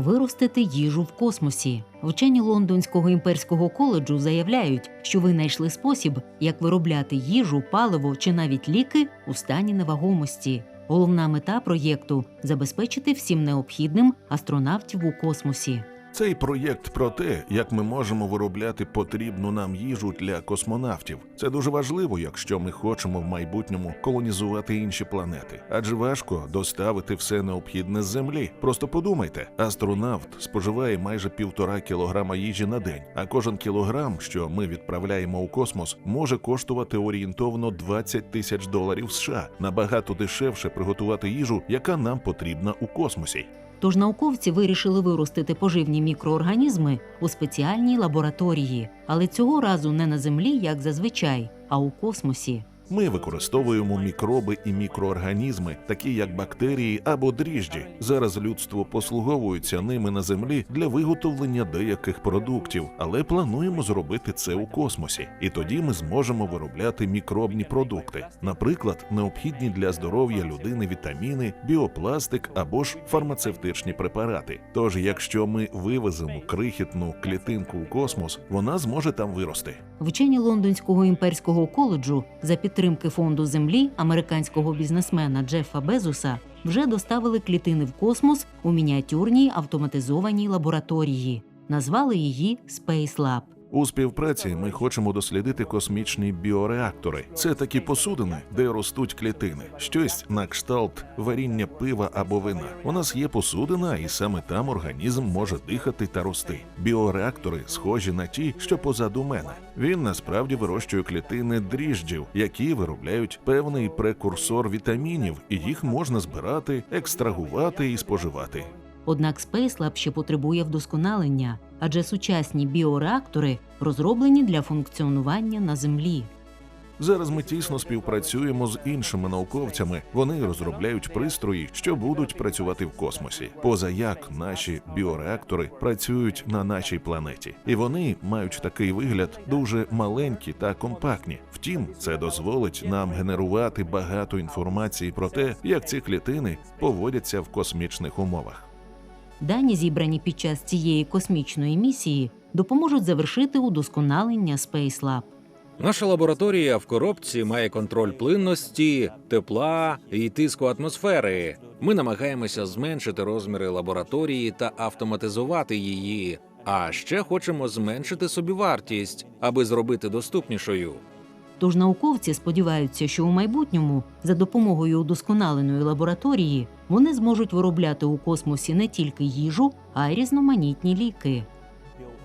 виростити їжу в космосі. Вчені Лондонського імперського коледжу заявляють, що винайшли спосіб, як виробляти їжу, паливо чи навіть ліки у стані невагомості. Головна мета проєкту забезпечити всім необхідним астронавтів у космосі. Цей проєкт про те, як ми можемо виробляти потрібну нам їжу для космонавтів. Це дуже важливо, якщо ми хочемо в майбутньому колонізувати інші планети. Адже важко доставити все необхідне з землі. Просто подумайте, астронавт споживає майже півтора кілограма їжі на день, а кожен кілограм, що ми відправляємо у космос, може коштувати орієнтовно 20 тисяч доларів США. Набагато дешевше приготувати їжу, яка нам потрібна у космосі. Тож науковці вирішили виростити поживні мікроорганізми у спеціальній лабораторії, але цього разу не на землі, як зазвичай, а у космосі. Ми використовуємо мікроби і мікроорганізми, такі як бактерії або дріжджі. Зараз людство послуговується ними на землі для виготовлення деяких продуктів, але плануємо зробити це у космосі. І тоді ми зможемо виробляти мікробні продукти, наприклад, необхідні для здоров'я людини вітаміни, біопластик або ж фармацевтичні препарати. Тож, якщо ми вивеземо крихітну клітинку у космос, вона зможе там вирости. Вчені Лондонського імперського коледжу за підтримки фонду землі американського бізнесмена Джефа Безуса вже доставили клітини в космос у мініатюрній автоматизованій лабораторії. Назвали її Space Lab. У співпраці ми хочемо дослідити космічні біореактори. Це такі посудини, де ростуть клітини, щось на кшталт варіння пива або вина. У нас є посудина, і саме там організм може дихати та рости. Біореактори схожі на ті, що позаду мене. Він насправді вирощує клітини дріжджів, які виробляють певний прекурсор вітамінів, і їх можна збирати, екстрагувати і споживати. Однак Space Lab ще потребує вдосконалення, адже сучасні біореактори розроблені для функціонування на землі. Зараз ми тісно співпрацюємо з іншими науковцями. Вони розробляють пристрої, що будуть працювати в космосі. Поза як наші біореактори працюють на нашій планеті, і вони мають такий вигляд дуже маленькі та компактні. Втім, це дозволить нам генерувати багато інформації про те, як ці клітини поводяться в космічних умовах. Дані, зібрані під час цієї космічної місії, допоможуть завершити удосконалення Space Lab. Наша лабораторія в коробці має контроль плинності, тепла і тиску атмосфери. Ми намагаємося зменшити розміри лабораторії та автоматизувати її. А ще хочемо зменшити собівартість, аби зробити доступнішою. Тож науковці сподіваються, що у майбутньому за допомогою удосконаленої лабораторії вони зможуть виробляти у космосі не тільки їжу, а й різноманітні ліки.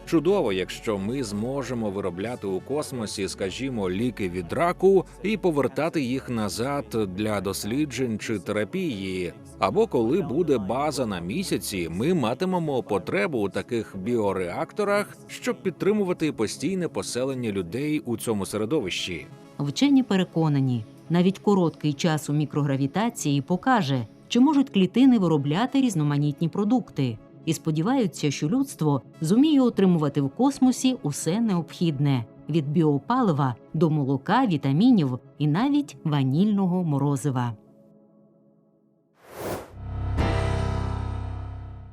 Чудово, якщо ми зможемо виробляти у космосі, скажімо, ліки від раку і повертати їх назад для досліджень чи терапії. Або коли буде база на місяці, ми матимемо потребу у таких біореакторах, щоб підтримувати постійне поселення людей у цьому середовищі. Вчені переконані, навіть короткий час у мікрогравітації покаже, чи можуть клітини виробляти різноманітні продукти, і сподіваються, що людство зуміє отримувати в космосі усе необхідне від біопалива до молока, вітамінів і навіть ванільного морозива.